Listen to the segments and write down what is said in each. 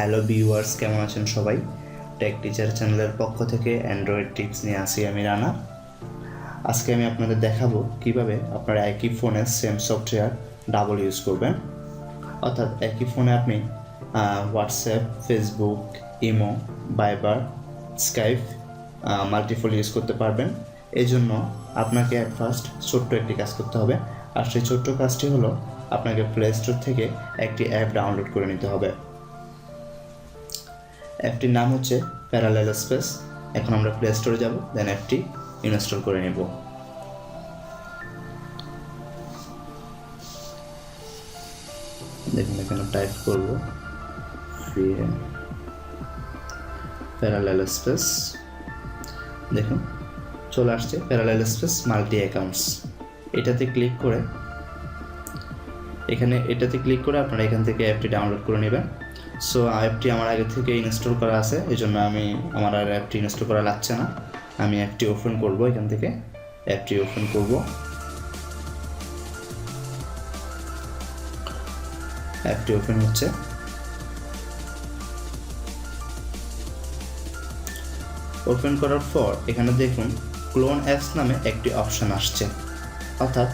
Hello viewers কেমন আছেন সবাই? টেক টিচার চ্যানেলের পক্ষ থেকে অ্যান্ড্রয়েড টিপস নিয়ে আসি আমি রানা। আজকে আমি আপনাদের দেখাবো কীভাবে আপনারা একই ফোনে সেম সফটওয়্যার ডাবল ইউজ করবেন। অর্থাৎ একই ফোনে আপনি WhatsApp Facebook imo Viber Skype multiple use করতে পারবেন। এই জন্য আপনাকে অ্যাট ফার্স্ট ছোট্ট একটি কাজ করতে হবে। আর সেই ছোট্ট কাজটি হলো আপনাকে প্লে স্টোর থেকে একটি অ্যাপ ডাউনলোড করে নিতে হবে। অ্যাপটির নাম হচ্ছে প্যারালেল স্পেস এখন আমরা প্লে স্টোরে যাব দেন অ্যাপটি ইনস্টল করে নেব। দেখুন, এখানে টাইপ করব। প্যারালেল স্পেস দেখুন, চলে আসছে প্যারালেল স্পেস মাল্টি অ্যাকাউন্টস এটাতে ক্লিক করে, এখানে এটাতে ক্লিক করে আপনারা এখান থেকে অ্যাপটি ডাউনলোড করে নেবেন। সো অ্যাপটি আমার আগে থেকে ইনস্টল করা আছে এই জন্য আমি আমার আর অ্যাপটি ইনস্টল করা লাগছে না। আমি অ্যাপটি ওপেন করব এখান থেকে। অ্যাপটি ওপেন করব। অ্যাপটি ওপেন হচ্ছে। ওপেন করার পর এখানে দেখুন ক্লোন অ্যাপস নামে একটি অপশন আসছে। অর্থাৎ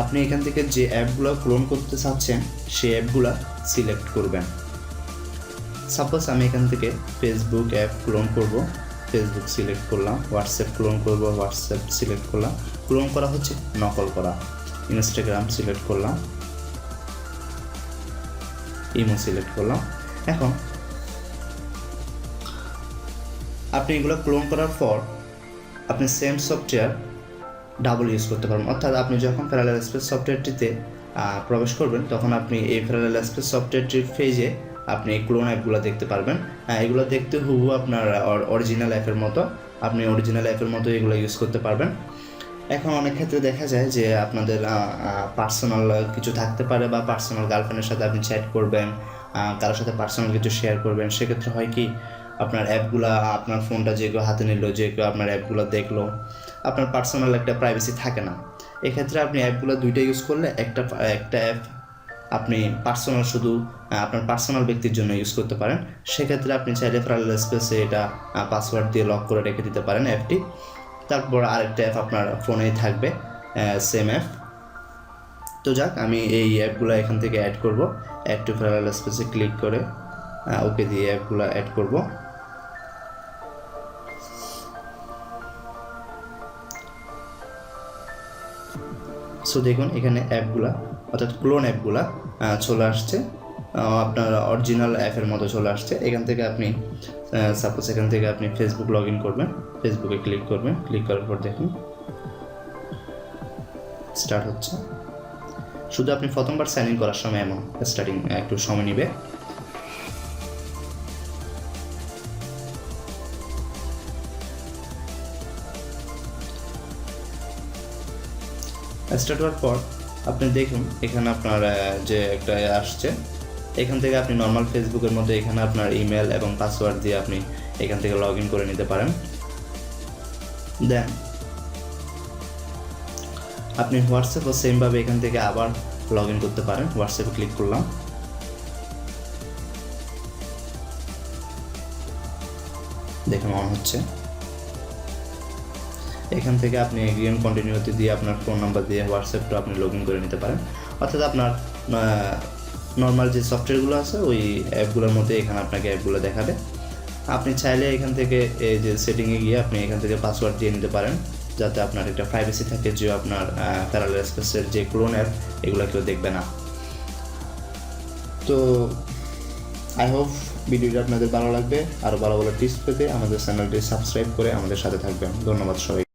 আপনি এখান থেকে যে অ্যাপগুলো ক্লোন করতে চাচ্ছেন, সেই অ্যাপগুলো সিলেক্ট করবেন। সাপোজ আমি এখান থেকে ফেসবুক অ্যাপ ক্লোন করব ফেসবুক সিলেক্ট করলাম হোয়াটসঅ্যাপ ক্লোন করব হোয়াটসঅ্যাপ সিলেক্ট করলাম। ক্লোন করা হচ্ছে নকল করা। ইনস্টাগ্রাম সিলেক্ট করলাম। ইমো সিলেক্ট করলাম। এখন আপনি এগুলো ক্লোন করার পর আপনি সেম সফটওয়্যার ডাবল ইউজ করতে পারবেন। অর্থাৎ আপনি যখন প্যারালাল স্পেস সফটওয়্যারটিতে প্রবেশ করবেন, তখন আপনি এই প্যারালাল স্পেস সফটওয়্যারটির ফেজে আপনি ক্লোন অ্যাপগুলো দেখতে পারবেন। এগুলো দেখতে হুবহু আপনার অরিজিনাল অ্যাপের মতো। আপনি অরিজিনাল অ্যাপের মতো এগুলো ইউজ করতে পারবেন। এখন অনেক ক্ষেত্রে দেখা যায় যে আপনাদের পার্সোনাল কিছু থাকতে পারে বা পার্সোনাল গার্লফ্রেন্ডের সাথে আপনি চ্যাট করবেন কারোর সাথে পার্সোনাল কিছু শেয়ার করবেন। সেক্ষেত্রে হয় কি আপনার অ্যাপগুলো, আপনার ফোনটা যে কেউ হাতে নিল, যে কেউ আপনার অ্যাপগুলো দেখল, আপনার পার্সোনাল একটা প্রাইভেসি থাকে না। এক্ষেত্রে আপনি অ্যাপগুলো দুইটা ইউজ করলে একটা একটা অ্যাপ আপনি পার্সোনাল শুধু আপনার পার্সোনাল ব্যক্তির জন্য ইউজ করতে পারেন। সেক্ষেত্রে আপনি চাইলে প্যারালাল স্পেসে এটা পাসওয়ার্ড দিয়ে লক করে রেখে দিতে পারেন অ্যাপটি। তারপর আরেকটা অ্যাপ আপনার ফোনেই থাকবে সেম অ্যাপ তো যাক, আমি এই অ্যাপগুলো এখান থেকে অ্যাড করব। অ্যাড টু প্যারালাল স্পেসে ক্লিক করে ওকে দিয়ে অ্যাপগুলো অ্যাড করব। সো দেখুন, এখানে অ্যাপগুলা অর্থাৎ ক্লোন অ্যাপগুলা চলে আসছে। আপনার অরিজিনাল অ্যাপের মতো চলে আসছে। এখান থেকে আপনি সাপোজ এখান থেকে আপনি ফেসবুক লগ ইন করবেন ফেসবুকে ক্লিক করবেন। ক্লিক করার পর দেখুন স্টার্ট হচ্ছে। শুধু আপনি প্রথমবার সাইন ইন করার সময় এমন স্টার্টিং একটু সময় নেবে। স্টার্ট হওয়ার পর আপনি দেখুন, এখানে আপনার যে একটা আসছে। এখান থেকে আপনি নর্মাল ফেসবুকের মধ্যে এখানে আপনার ইমেল এবং পাসওয়ার্ড দিয়ে আপনি এখান থেকে লগ ইন করে নিতে পারেন। দেন আপনি হোয়াটসঅ্যাপও সেমভাবে এখান থেকে আবার লগ ইন করতে পারেন। হোয়াটসঅ্যাপে ক্লিক করলাম। দেখুন অন হচ্ছে। এখান থেকে আপনি এগ্রিমেন্ট কন্টিনিউতে দিয়ে আপনার ফোন নাম্বার দিয়ে হোয়াটসঅ্যাপটা আপনি লগ ইন করে নিতে পারেন। অর্থাৎ আপনার নর্মাল যে সফটওয়্যারগুলো আছে, ওই অ্যাপগুলোর মধ্যে এখানে আপনাকে অ্যাপগুলো দেখাবে। আপনি চাইলে এখান থেকে এই যে সেটিংয়ে গিয়ে আপনি এখান থেকে পাসওয়ার্ড দিয়ে নিতে পারেন, যাতে আপনার একটা প্রাইভেসি থাকে, যে আপনার প্যারালাল স্পেসের যে ক্লোন অ্যাপ এগুলো কেউ দেখবে না। তো আই হোপ ভিডিওটা আপনাদের ভালো লাগবে। আরও ভালো ভালো টিপস পেতে আমাদের চ্যানেলটি সাবস্ক্রাইব করে আমাদের সাথে থাকবেন। ধন্যবাদ সবাই